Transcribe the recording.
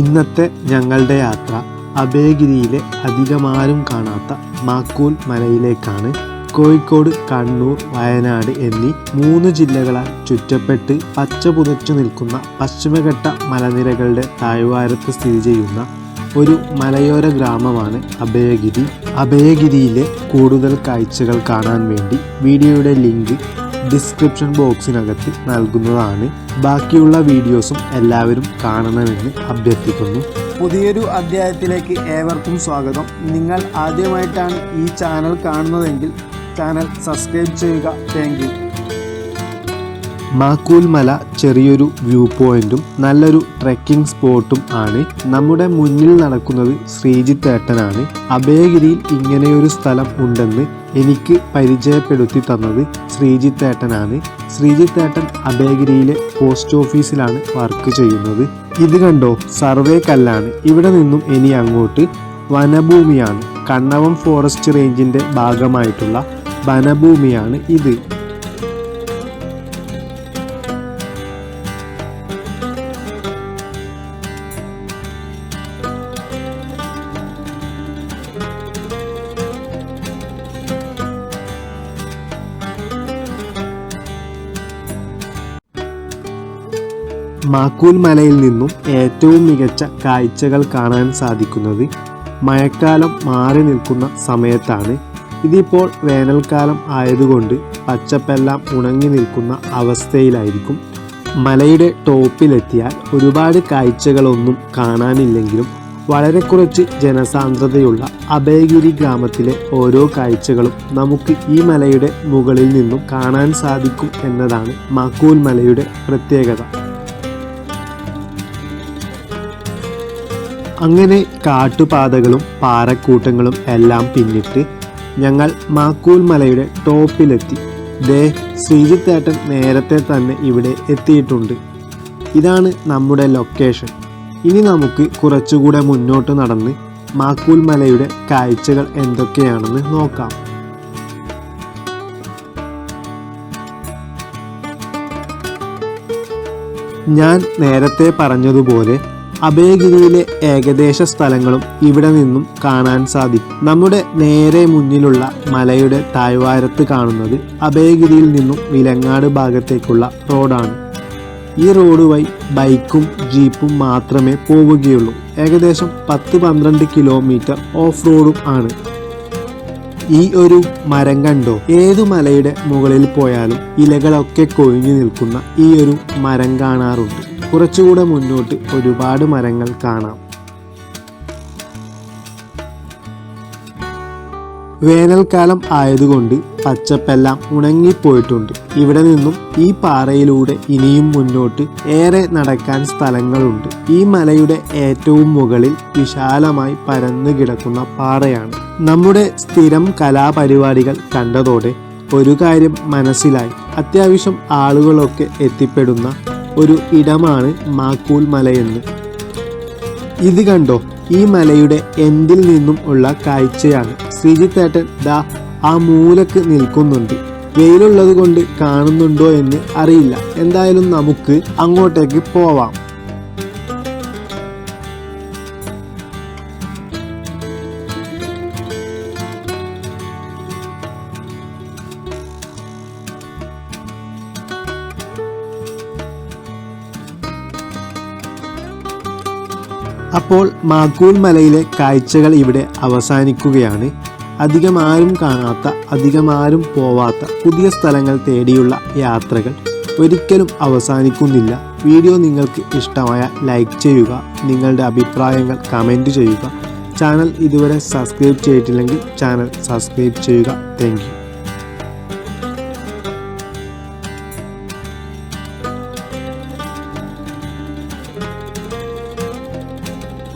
ഇന്നത്തെ ഞങ്ങളുടെ യാത്ര അഭയഗിരിയിലെ അധികമാരും കാണാത്ത മാക്കൂൽ മലയിലേക്കാണ്. കോഴിക്കോട് കണ്ണൂർ വയനാട് എന്നീ മൂന്ന് ജില്ലകളാൽ ചുറ്റപ്പെട്ട് പച്ച പുതച്ചു നിൽക്കുന്ന പശ്ചിമഘട്ട മലനിരകളുടെ താഴ്വാരത്ത് സ്ഥിതി ചെയ്യുന്ന ഒരു മലയോര ഗ്രാമമാണ് അഭയഗിരി. അഭയഗിരിയിലെ കൂടുതൽ കാഴ്ചകൾ കാണാൻ വേണ്ടി വീഡിയോയുടെ ലിങ്ക് ഡിസ്ക്രിപ്ഷൻ ബോക്സിനകത്ത് നൽകുന്നതാണ്. ബാക്കിയുള്ള വീഡിയോസും എല്ലാവരും കാണണമെന്ന് അഭ്യർത്ഥിക്കുന്നു. പുതിയൊരു അധ്യായത്തിലേക്ക് ഏവർക്കും സ്വാഗതം. നിങ്ങൾ ആദ്യമായിട്ടാണ് ഈ ചാനൽ കാണുന്നതെങ്കിൽ ചാനൽ സബ്സ്ക്രൈബ് ചെയ്യുക. Thank you. മാക്കൂൽ മല ചെറിയൊരു വ്യൂ പോയിന്റും നല്ലൊരു ട്രെക്കിംഗ് സ്പോട്ടും ആണ്. നമ്മുടെ മുന്നിൽ നടക്കുന്നത് ശ്രീജിത്തേട്ടനാണ് അഭയഗിരിയിൽ ഇങ്ങനെയൊരു സ്ഥലം ഉണ്ടെന്ന് എനിക്ക് പരിചയപ്പെടുത്തി തന്നത് ശ്രീജിത്ത് ഏട്ടനാണ്. ശ്രീജിത്ത് ഏട്ടൻ അഭയഗിരിയിലെ പോസ്റ്റ് ഓഫീസിലാണ് വർക്ക് ചെയ്യുന്നത്. ഇത് കണ്ടോ? സർവേ കല്ലാണ്. ഇവിടെ നിന്നും ഇനി അങ്ങോട്ട് വനഭൂമിയാണ്. കണ്ണവം ഫോറസ്റ്റ് റേഞ്ചിന്റെ ഭാഗമായിട്ടുള്ള വനഭൂമിയാണ് ഇത്. മാക്കൂൽ മലയിൽ നിന്നും ഏറ്റവും മികച്ച കാഴ്ചകൾ കാണാൻ സാധിക്കുന്നത് മഴക്കാലം മാറി നിൽക്കുന്ന സമയത്താണ്. ഇതിപ്പോൾ വേനൽക്കാലം ആയതുകൊണ്ട് പച്ചപ്പെല്ലാം ഉണങ്ങി നിൽക്കുന്ന അവസ്ഥയിലായിരിക്കും. മലയുടെ ടോപ്പിലെത്തിയാൽ ഒരുപാട് കാഴ്ചകളൊന്നും കാണാനില്ലെങ്കിലും വളരെ കുറച്ച് ജനസാന്ദ്രതയുള്ള അഭയഗിരി ഗ്രാമത്തിലെ ഓരോ കാഴ്ചകളും നമുക്ക് ഈ മലയുടെ മുകളിൽ നിന്നും കാണാൻ സാധിക്കും എന്നതാണ് മാക്കൂൽ മലയുടെ പ്രത്യേകത. അങ്ങനെ കാട്ടുപാതകളും പാറക്കൂട്ടങ്ങളും എല്ലാം പിന്നിട്ട് ഞങ്ങൾ മാക്കൂൽ മലയുടെ ടോപ്പിലെത്തി. ദേ ശ്രീജിത്തേട്ടൻ നേരത്തെ തന്നെ ഇവിടെ എത്തിയിട്ടുണ്ട്. ഇതാണ് നമ്മുടെ ലൊക്കേഷൻ. ഇനി നമുക്ക് കുറച്ചുകൂടെ മുന്നോട്ട് നടന്ന് മാക്കൂൽ മലയുടെ കാഴ്ചകൾ എന്തൊക്കെയാണെന്ന് നോക്കാം. ഞാൻ നേരത്തെ പറഞ്ഞതുപോലെ അഭയഗിരിയിലെ ഏകദേശ സ്ഥലങ്ങളും ഇവിടെ നിന്നും കാണാൻ സാധിക്കും നമ്മുടെ നേരെ മുന്നിലുള്ള മലയുടെ താഴ്വാരത്ത് കാണുന്നത് അഭയഗിരിയിൽ നിന്നും വിലങ്ങാട് ഭാഗത്തേക്കുള്ള റോഡാണ്. ഈ റോഡ് വഴി ബൈക്കും ജീപ്പും മാത്രമേ പോവുകയുള്ളൂ. ഏകദേശം പത്ത് പന്ത്രണ്ട് കിലോമീറ്റർ ഓഫ് റോഡും ആണ്. ഈ ഒരു മരം കണ്ടോ? ഏതു മലയുടെ മുകളിൽ പോയാലും ഇലകളൊക്കെ കൊഴിഞ്ഞു നിൽക്കുന്ന ഈ ഒരു മരം കാണാറുണ്ട്. കുറച്ചുകൂടെ മുന്നോട്ട് ഒരുപാട് മരങ്ങൾ കാണാം. വേനൽക്കാലം ആയതുകൊണ്ട് പച്ചപ്പെല്ലാം ഉണങ്ങിപ്പോയിട്ടുണ്ട്. ഇവിടെ നിന്നും ഈ പാറയിലൂടെ ഇനിയും മുന്നോട്ട് ഏറെ നടക്കാൻ സ്ഥലങ്ങളുണ്ട്. ഈ മലയുടെ ഏറ്റവും മുകളിൽ വിശാലമായി പരന്നു കിടക്കുന്ന പാറയാണ്. നമ്മുടെ സ്ഥിരം കലാപരിപാടികൾ കണ്ടതോടെ ഒരു കാര്യം മനസ്സിലായി. അത്യാവശ്യം ആളുകളൊക്കെ എത്തിപ്പെടുന്ന ഒരു ഇടമാണ് മാക്കൂൽ മലയെന്ന് ഇത് കണ്ടോ? ഈ മലയുടെ എന്തിൽ നിന്നും ഉള്ള കാഴ്ചയാണ്. ശ്രീജിത്തേട്ടൻ ദാ ആ മൂലക്ക് നിൽക്കുന്നുണ്ട്. വെയിലുള്ളത് കൊണ്ട് കാണുന്നുണ്ടോ എന്ന് അറിയില്ല. എന്തായാലും നമുക്ക് അങ്ങോട്ടേക്ക് പോവാം. അപ്പോൾ മാക്കൂൽ മലയിലെ കാഴ്ചകൾ ഇവിടെ അവസാനിക്കുകയാണ്. അധികം ആരും കാണാത്ത അധികം ആരും പോവാത്ത പുതിയ സ്ഥലങ്ങൾ തേടിയുള്ള യാത്രകൾ ഒരിക്കലും അവസാനിക്കുന്നില്ല. വീഡിയോ നിങ്ങൾക്ക് ഇഷ്ടമായ ലൈക്ക് ചെയ്യുക നിങ്ങളുടെ അഭിപ്രായങ്ങൾ കമന്റ് ചെയ്യുക. ചാനൽ ഇതുവരെ സബ്സ്ക്രൈബ് ചെയ്തിട്ടില്ലെങ്കിൽ ചാനൽ സബ്സ്ക്രൈബ് ചെയ്യുക. താങ്ക്